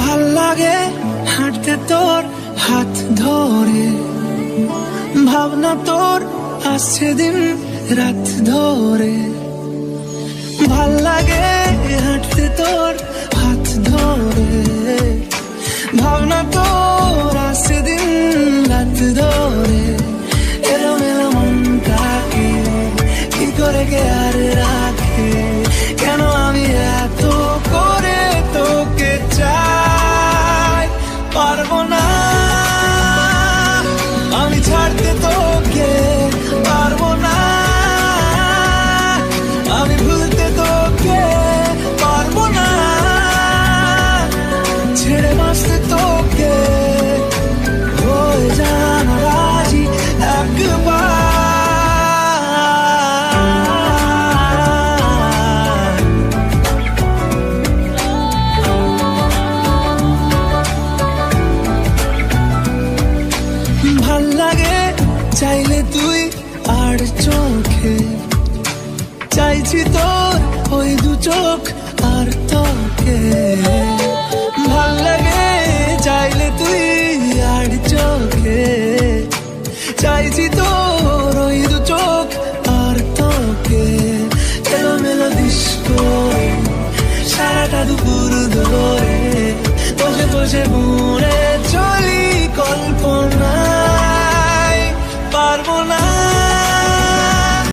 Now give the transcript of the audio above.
ভালো লাগে হাঁটতে তোর হাত ধরে। ভাবনা তোর আসছে দিন রাত ধরে। ভালো লাগে হাঁটতে তোর হাত ধরে। ভাবনা তোর আসছে দিন রাত ধরে। এলো মেলো মনটাকে কি করে কে আর রাখে? ছেড়ে তোকে। হয়ে জানা রাজি একবার। ভালো লাগে চাইলে তুই আর চোখে। চাইছি তোর ওই দু চোখ আর তোকে চাইছি তোর ওই দু চোখ আর তোকে। এলো মেলো ডিস্কো সারাটা দুপুর ধরে বসে বসে